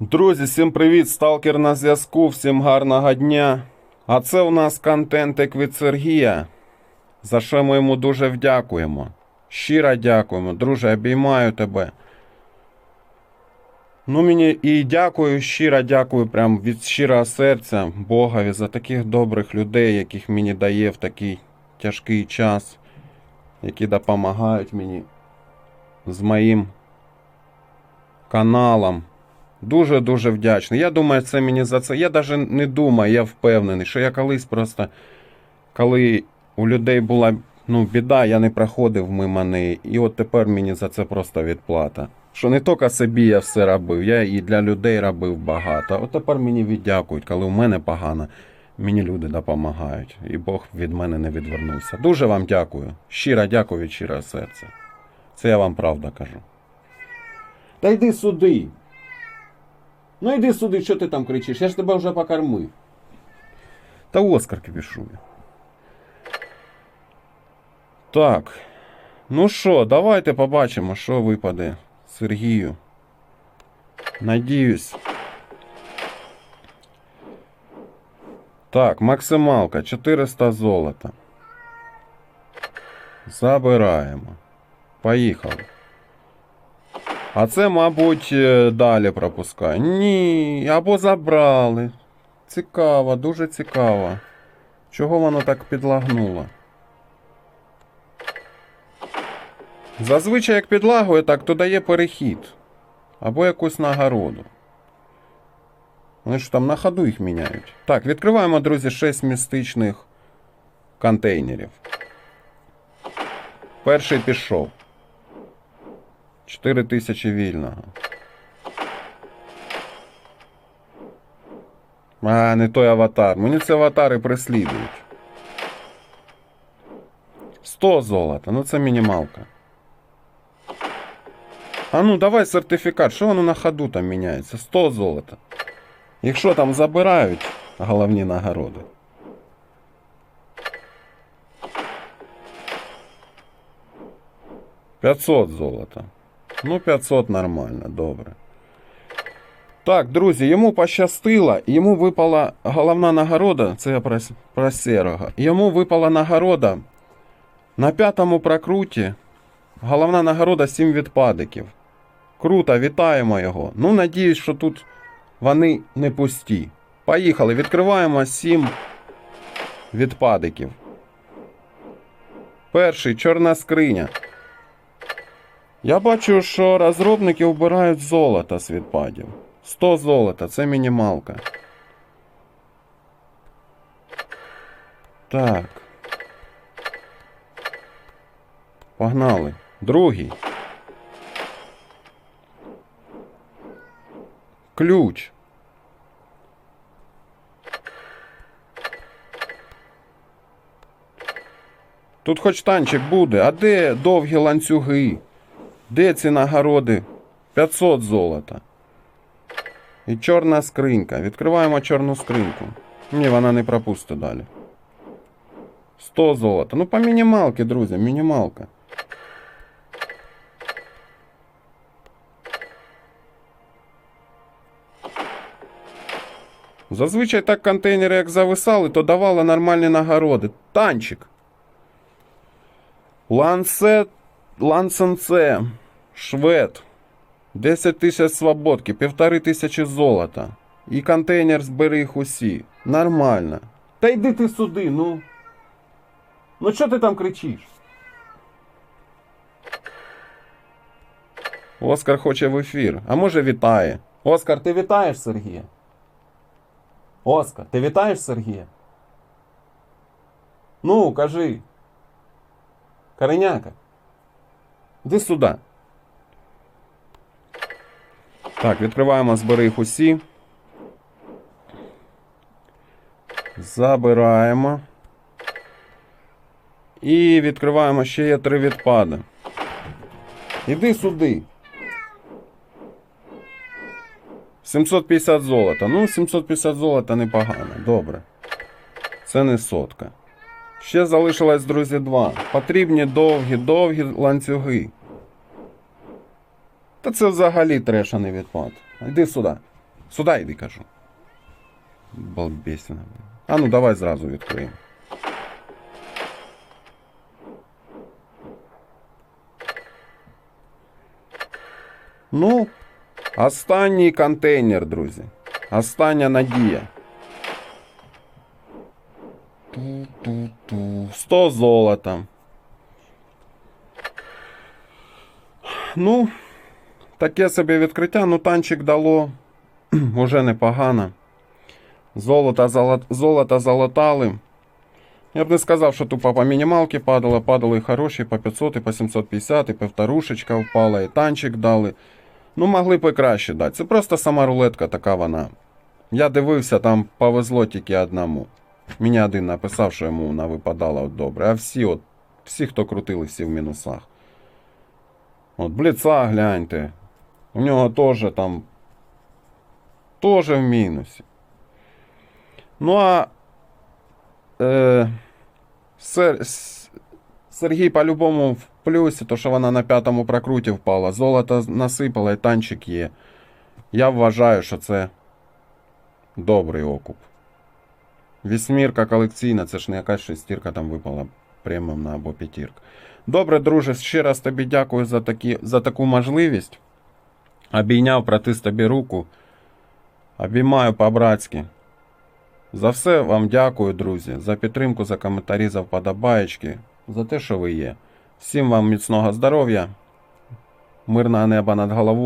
Друзі, всім привіт! Сталкер на зв'язку, всім гарного дня. А це у нас контентик від Сергія, за що ми йому дуже вдякуємо. Щиро дякуємо, друже, обіймаю тебе. Ну, мені і дякую, щиро дякую, прям від щирого серця Богові за таких добрих людей, яких мені дає в такий тяжкий час, які допомагають мені з моїм каналом. Дуже-дуже вдячний. Я думаю, це мені за це. Я навіть не думаю, я впевнений, що я колись просто, коли у людей була ну, біда, я не проходив мимо неї. І от тепер мені за це просто відплата. Що не тільки собі я все робив, я і для людей робив багато. От тепер мені віддякують, коли у мене погано, мені люди допомагають. І Бог від мене не відвернувся. Дуже вам дякую. Щиро дякую від щирого серця. Це я вам правда кажу. Та йди сюди. Ну йди сюди, що ти там кричиш? Я ж тебе вже покормив. Та Оскар кипішує. Так. Ну що, давайте побачимо, що випаде Сергію. Надіюсь. Так, максималка 400 золота. Забираємо. Поїхали. А це, мабуть, е, далі пропускає. Ні, або забрали. Цікаво, дуже цікаво. Чого воно так підлагнуло? Зазвичай, як підлагує так, то дає перехід. Або якусь нагороду. Вони ж там на ходу їх міняють. Так, відкриваємо, друзі, 6 містичних контейнерів. Перший пішов. 4 тисячі вільного. А, не той аватар. Мені ці аватари преслідують. 100 золота. Ну це мінімалка. А ну давай сертифікат. Що воно на ходу там міняється? 100 золота. Якщо там забирають головні нагороди. П'ятсот золота. Ну, 500 нормально, добре. Так, друзі, йому пощастило, йому випала головна нагорода, це я про, про сірого. Йому випала нагорода на п'ятому прокруті. Головна нагорода 7 відпадиків. Круто, вітаємо його. Ну, надіюсь, що тут вони не пусті. Поїхали, відкриваємо 7 відпадиків. Перший чорна скриня. Я бачу, що розробники вбирають золото з відпадів. 100 золота, це мінімалка. Так. Погнали. Другий. Ключ. Тут хоч танчик буде, а де довгі ланцюги? Де ці нагороди? 500 золота. І чорна скринька. Відкриваємо чорну скриньку. Ні, вона не пропустить далі. 100 золота. Ну, по мінімалки, друзі, мінімалка. Зазвичай так контейнери, як зависали, то давали нормальні нагороди. Танчик. Лансет. Лансенце. Швед. 10 тисяч свободки, півтори тисячі золота. І контейнер збери їх усі. Нормально. Та йди ти сюди, ну. Ну що ти там кричиш? Оскар хоче в ефір. А може вітає. Оскар, ти вітаєш Сергія? Оскар, ти вітаєш Сергія? Ну, кажи. Кореняка. Іди сюди. Так, відкриваємо збери їх усі. Забираємо. І відкриваємо ще є три відпади. Іди сюди. 750 золота. Ну, 750 золота непогано. Добре. Це не сотка. Ще залишилось, друзі, два. Потрібні довгі, довгі ланцюги. Та це взагалі треш, а не відпад. Йди сюди. Сюди йди, кажу. Балбесина. А ну давай зразу відкриємо. Ну, останній контейнер, друзі. Остання надія. Ту-ту-ту. 100 золота. Ну, таке собі відкриття. Ну, танчик дало. Уже непогано. Золото, золот, золото залатали. Я б не сказав, що тупо по мінімалки падало, падали і хороші, по 500, і по 750, і півторушечка впала, і танчик дали. Ну, могли б і краще дати. Це просто сама рулетка така вона. Я дивився, там повезло тільки одному. Мені один написав, що йому вона випадала от добре. А всі, от, всі, хто крутили, всі в мінусах. От бліца гляньте. У нього теж там. Теж в мінусі. Ну а. Е, Сер, Сергій по-любому в плюсі, то що вона на п'ятому прокруті впала. Золото насипала і танчик є. Я вважаю, що це добрий окуп. Вісьмірка колекційна, це ж не якась шестірка там випала преміумна або п'ятірка. Добре, друже, ще раз тобі дякую за, такі, за таку можливість. Обійняв протис тобі руку. Обіймаю по-братськи. За все вам дякую, друзі, за підтримку, за коментарі, за вподобаєчки, за те, що ви є. Всім вам міцного здоров'я, мирного неба над головою.